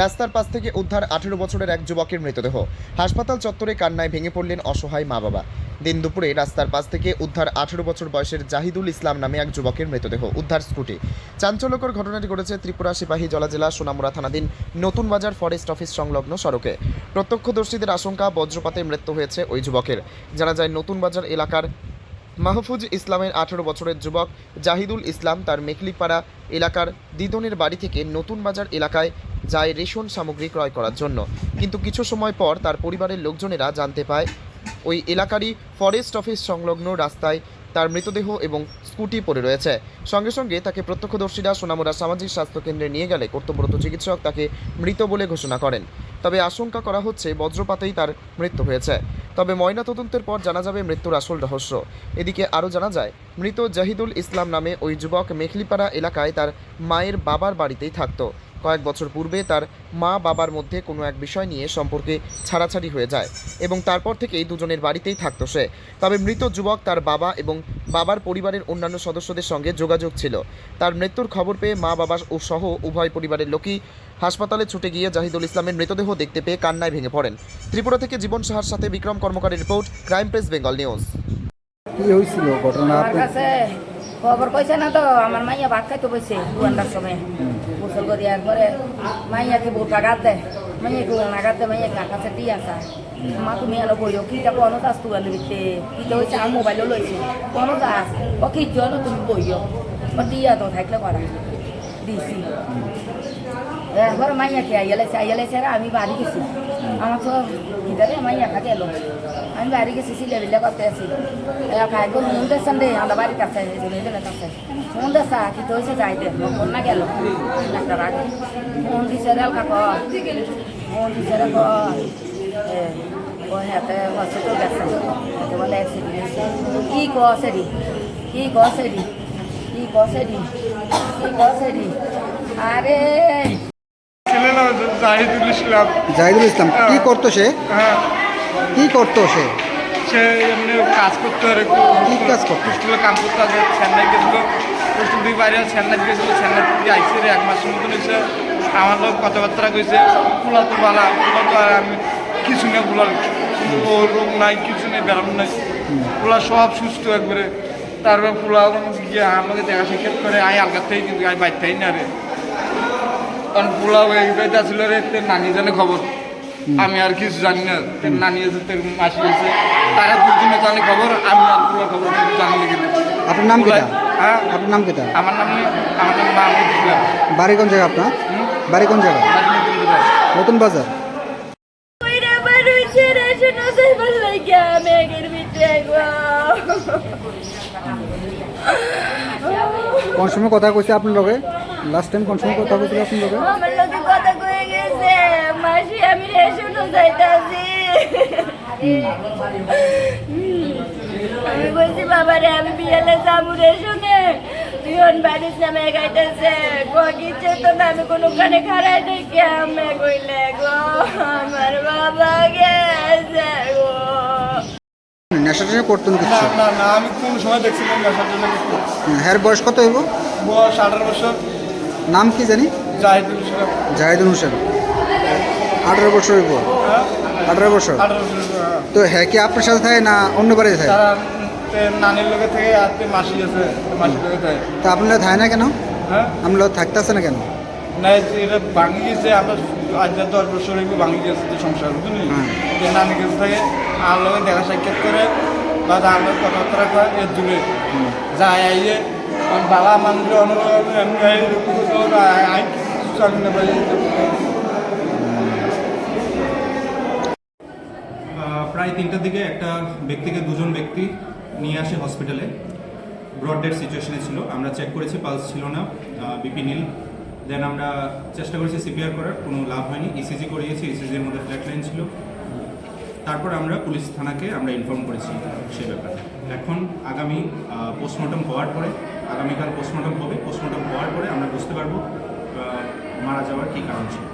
রাস্তার পাশ থেকে উদ্ধার আঠেরো বছরের এক যুবকের মৃতদেহ। হাসপাতাল চত্বরে কান্নায় ভেঙে পড়লেন অসহায় মা বাবা। দিন দুপুরে রাস্তার পাশ থেকে উদ্ধার আঠেরো বছর বয়সের জাহিদুল ইসলাম নামে এক যুবকের মৃতদেহ উদ্ধার স্কুটি। চাঞ্চল্যকর ঘটনাটি ঘটেছে ত্রিপুরা সিপাহী জলা জেলা সোনামুড়া থানাধীন নতুন বাজার ফরেস্ট অফিস সংলগ্ন সড়কে। প্রত্যক্ষদর্শীদের আশঙ্কা, বজ্রপাতে মৃত্যু হয়েছে ওই যুবকের। জানা যায়, নতুন বাজার এলাকার মাহফুজ ইসলামের আঠেরো বছরের যুবক জাহিদুল ইসলাম তার মেখলিপাড়া এলাকার দিদনের বাড়ি থেকে নতুন বাজার এলাকায় যায় রেশন সামগ্রী ক্রয় করার জন্য। কিন্তু কিছু সময় পর তার পরিবারের লোকজনেরা জানতে পায়, ওই এলাকারই ফরেস্ট অফিস সংলগ্ন রাস্তায় তার মৃতদেহ এবং স্কুটি পড়ে রয়েছে। সঙ্গে সঙ্গে তাকে প্রত্যক্ষদর্শীরা সোনামুড়া সামাজিক স্বাস্থ্য কেন্দ্রে নিয়ে গেলে কর্তব্যরত চিকিৎসক তাকে মৃত বলে ঘোষণা করেন। তবে আশঙ্কা করা হচ্ছে বজ্রপাতেই তার মৃত্যু হয়েছে। তবে ময়নাতদন্তের পর জানা যাবে মৃত্যুর আসল রহস্য। এদিকে আরও জানা যায়, মৃত জাহিদুল ইসলাম নামে ওই যুবক মেখলিপাড়া এলাকায় তার মায়ের বাবার বাড়িতেই থাকতো। কয়েক বছর পূর্বে তার মা বাবার মধ্যে কোনো এক বিষয় নিয়ে সম্পর্কে ছাড়াছাড়ি হয়ে যায় এবং তারপর থেকেই দুজনের বাড়িতেই থাকতো সে। তবে মৃত যুবক তার বাবা এবং বাবার পরিবারের অন্যান্য সদস্যদের সঙ্গে যোগাযোগ ছিল। তার মৃত্যুর খবর পেয়ে মা বাবা ও সহ উভয় পরিবারের লোকই হাসপাতালে ছুটে গিয়ে জাহিদুল ইসলামের মৃতদেহ দেখতে পেয়ে কান্নায় ভেঙে পড়েন। ত্রিপুরা থেকে জীবন সাহার সাথে Bikram কর্মকারের report crime press Bengal news. কি হয়েছিল ঘটনা? খবর কইছে না তো আমার মাইয়া ভাত খাইতে বসে দুয়ান্টার সময়। গোসল করি একবারে মাইয়াকে বহু টাকা দেয়। মাইয়াকে আঘাত দেয় মাইয়াকে আকাশে দিয়ে আসা মা, তুমি আলো বইও কিটা কোনো কাজ তো আলো কি কিটা হয়েছে আমার মোবাইলও লইছে কোনো কাজ ও কি জন্য তুমি বইও দিয়া তো থাকলে করা দিছি। একবার মাইয়াকে আইয়ালেছে আইয়ালেছে আর আমি বাড়ি গেছি। আমার তো কিদারে মাইয়া খাকে এলো আমি বাড়ি গেছি সিলে বিলে করতে আছি খাই গো নুন দেশান দে আমার বাড়ির কাছে কাছে দেশা কি তো হয়েছে যাইতে ফোন না গেল একটা রাগ ফোন দিছে রে কাক? ফোন দিছে রে হাতে হসপিটাল গেছে। বলে অ্যাক্সিডেন্ট কি কছে রি কি কছে রি কি কছে রি কি কছে রি আরে! ছিলেন জাহিদুল ইসলাম। জাহিদুল ইসলাম কি করতো সে? হ্যাঁ। কি করতো সে? সে এমনি কাজ করতে আর একটু। কি কাজ করতো? হোস্টেলে কাম করতে চেন্নাই গেছিল। হোস্টেল থেকে বাইরে চেন্নাই গেছিল চেন্নাই থেকে আইসে রে এক মাসের মতন এসে। আমার লোক কথাবার্তা কইছে ফুলা তো বালা ফুলা তো আর আমি কিছু নেই ফুলার। ও রোগ নাই কিছু নেই ব্যায়াম নাই। ফুলা সব সুস্থ একবারে। তারপরে ফুলা গিয়ে আমাকে দেখা সাক্ষাৎ করে আই আলগার থেকে কিন্তু আই বাইর থাই না রে। কারণ পোলা হয়ে গেছে ছিল রে তোর নানি জানে খবর। আমি আর কিছু জানি না তোর নানি আছে তোর মাসি আছে। তারা দুজনে জানে খবর আমি আর পোলা খবর জানি না কিন্তু। আপনার নাম কেটা? হ্যাঁ? আপনার নাম কেটা? আমার নাম আমার নাম মাহমুদ ইসলাম বাড়ি কোন জায়গা আপনার? বাড়ি কোন জায়গা? নতুন বাজার। কইরা কোন সময় কথা কইছে আপনার লগে? লাস্ট টাইম কোন সময় কথা কইছিল আপনার লগে? আমার লোকে কথা কয়ে গেছে, মাসি, আমি যাইতাছি। আমি বলছি, বাবা রে, আমি বিয়ালে যাব রেশনে বিহন বাড়ির নামে গাইতেছে। কিচ্ছে তো না, আমি কোনো কানে খারাই দেখি। আমি কইলে, গো, আমার বাবা গেছে গো। নেশা টেশা করতেন কিছু? না না আমি কোন সময় দেখছিলাম না সাথে হ্যার বয়স কত হইব? বয়স আঠারো বছর। নাম কি জানি? জাহিদুল ইসলাম জাহিদুল হোসেন। আঠারো বছর হইব। হ্যাঁ। আঠারো বছর? হ্যাঁ। তো হ্যাঁ কি আপনার সাথে থাকে না অন্য বাড়িতে থাকে? নানির লোকে থেকে আর মাসি আছে মাসির লোকে থাকে। তা আপনারা থাকে না কেন? হ্যাঁ। আপনার লোক থাকতেছে না কেন? না এটা ভাঙি গেছে আমরা আজ দশ বছর একটু ভাঙি গেছে যে সংসার বুঝলি? হ্যাঁ। যে নানি কাছে থাকে? আর লোকে দেখা সাক্ষাৎ করে বা আমার কথাবার্তা কয় এর দূরে। যায় আইয়ে বাবা মানুষ অনুভব আই জানি না ভাই। প্রায় তিনটার দিকে একটা ব্যক্তিকে দুজন ব্যক্তি নিয়ে আসে হসপিটালে ব্রড ডেড সিচুয়েশনে ছিল। আমরা চেক করেছি পালস ছিল না। বিপি নীল দেন আমরা চেষ্টা করেছি সিপিআর করার, কোনো লাভ হয়নি। ইসিজি করিয়েছি ইসিজির মধ্যে ফ্ল্যাট লাইন ছিল। তারপর আমরা পুলিশ থানাকে আমরা ইনফর্ম করেছি সে ব্যাপারে। এখন আগামী পোস্টমর্টম হওয়ার পরে, আগামীকাল পোস্টমর্টম হবে। পোস্টমর্টম হওয়ার পরে আমরা বুঝতে পারব মারা যাওয়ার কী কারণ ছিল।